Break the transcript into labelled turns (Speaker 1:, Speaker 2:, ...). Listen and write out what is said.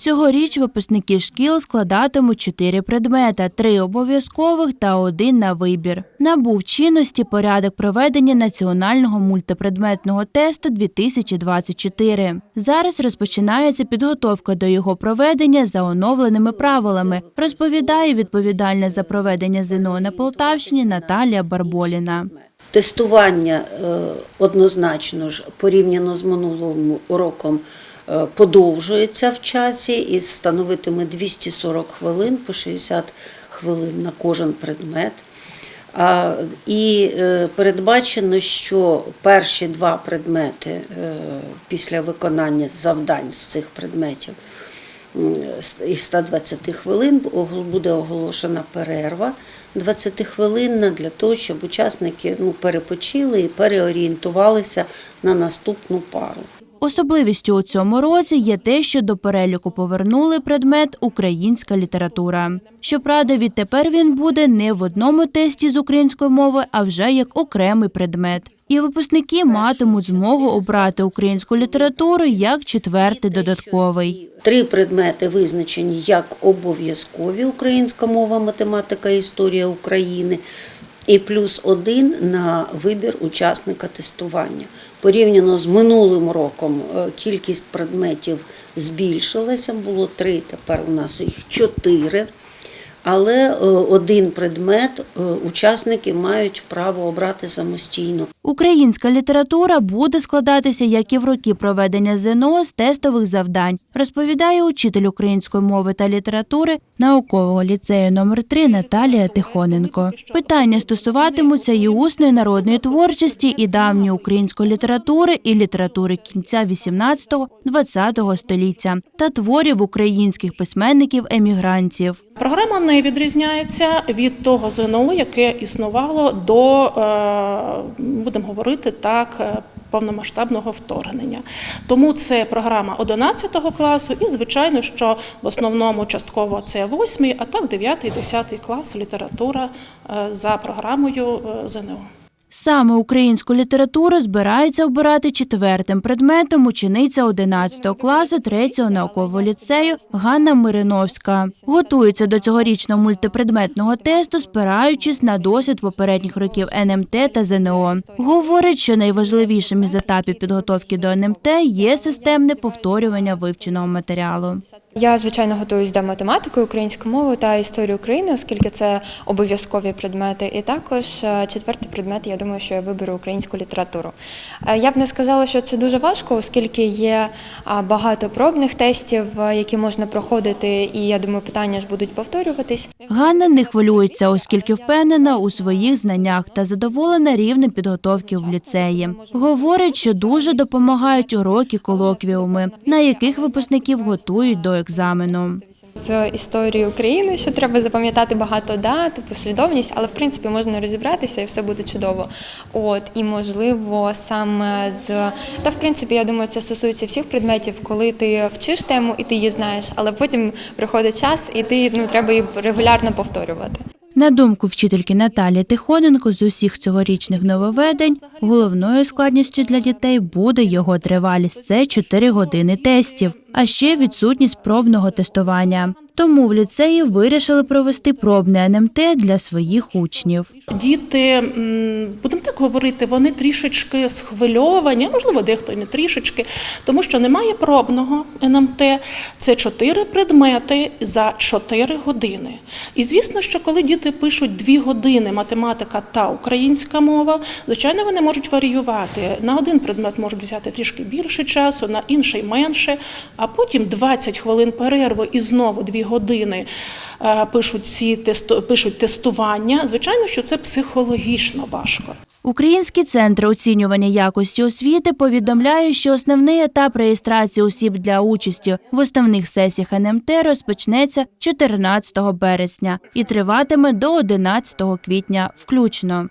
Speaker 1: Цьогоріч випускники шкіл складатимуть чотири предмети, три обов'язкових та один на вибір. Набув чинності порядок проведення національного мультипредметного тесту 2024. Зараз розпочинається підготовка до його проведення за оновленими правилами, розповідає відповідальна за проведення ЗНО на Полтавщині Наталія Барболіна.
Speaker 2: Тестування е, однозначно ж порівняно з минулим роком подовжується в часі і становитиме 240 хвилин по 60 хвилин на кожен предмет. І е, передбачено, що перші два предмети е, після виконання завдань з цих предметів із 120 хвилин буде оголошена перерва 20 хвилинна для того, щоб учасники ну, перепочили і переорієнтувалися на наступну пару.
Speaker 1: Особливістю у цьому році є те, що до переліку повернули предмет українська література. Щоправда, відтепер він буде не в одному тесті з української мови, а вже як окремий предмет. І випускники матимуть змогу обрати українську літературу як четвертий додатковий.
Speaker 2: Три предмети визначені як обов'язкові українська мова, математика, історія України. І плюс один на вибір учасника тестування. Порівняно з минулим роком е, кількість предметів збільшилася, було три, тепер у нас їх чотири. Але е, один предмет е, учасники мають право обрати самостійно.
Speaker 1: Українська література буде складатися, як і в роки проведення ЗНО з тестових завдань, розповідає учитель української мови та літератури наукового ліцею номер 3 Наталія Тихоненко. Питання стосуватимуться і усної народної творчості, і давньої української літератури, і літератури кінця 18-20 століття та творів українських письменників-емігрантів.
Speaker 3: Програма не відрізняється від того ЗНО, яке існувало до, е, будемо говорити так, е, повномасштабного вторгнення. Тому це програма 11 класу, і звичайно, що в основному частково це 8, а так 9 10 клас література е, за програмою е, ЗНО.
Speaker 1: Саме українську літературу збирається обирати четвертим предметом учениця 11 класу 3 наукового ліцею Ганна Мириновська. Готується до цьогорічного мультипредметного тесту, спираючись на досвід попередніх років НМТ та ЗНО. Говорить, що найважливішим із етапів підготовки до НМТ є системне повторювання вивченого матеріалу.
Speaker 4: Я звичайно готуюсь до математики, української мови та історії України, оскільки це обов'язкові предмети. І також е, четвертий предмет, я думаю, що я виберу українську літературу. Е, Я б не сказала, що це дуже важко, оскільки є багато пробних тестів, е, які можна проходити, і я думаю, питання ж будуть повторюватись.
Speaker 1: Ганна не хвилюється, оскільки впевнена у своїх знаннях та задоволена рівнем підготовки в ліцеї. Говорить, що дуже допомагають уроки колоквіуми, на яких випускників готують до екзамену.
Speaker 4: З історії України, що треба запам'ятати багато дат, послідовність, але в принципі можна розібратися і все буде чудово. От і можливо саме з та в принципі, я думаю, це стосується всіх предметів, коли ти вчиш тему і ти її знаєш, але потім приходить час, і ти ну треба її регулярно повторювати.
Speaker 1: На думку вчительки Наталії Тихоненко, з усіх цьогорічних нововведень головною складністю для дітей буде його тривалість. Це 4 години тестів, а ще відсутність пробного тестування. Тому в ліцеї вирішили провести пробне НМТ для своїх учнів.
Speaker 3: Діти, будемо так говорити, вони трішечки схвильовані, можливо, дехто не трішечки, тому що немає пробного НМТ. Це чотири предмети за чотири години. І звісно, що коли діти пишуть дві години математика та українська мова, звичайно, вони можуть варіювати. На один предмет можуть взяти трішки більше часу, на інший менше, а потім 20 хвилин перерви і знову дві години е, пишуть ці пишуть тестування. Звичайно, що це психологічно важко.
Speaker 1: Український центр оцінювання якості освіти повідомляє, що основний етап реєстрації осіб для участі в основних сесіях НМТ розпочнеться 14 березня і триватиме до 11 квітня включно.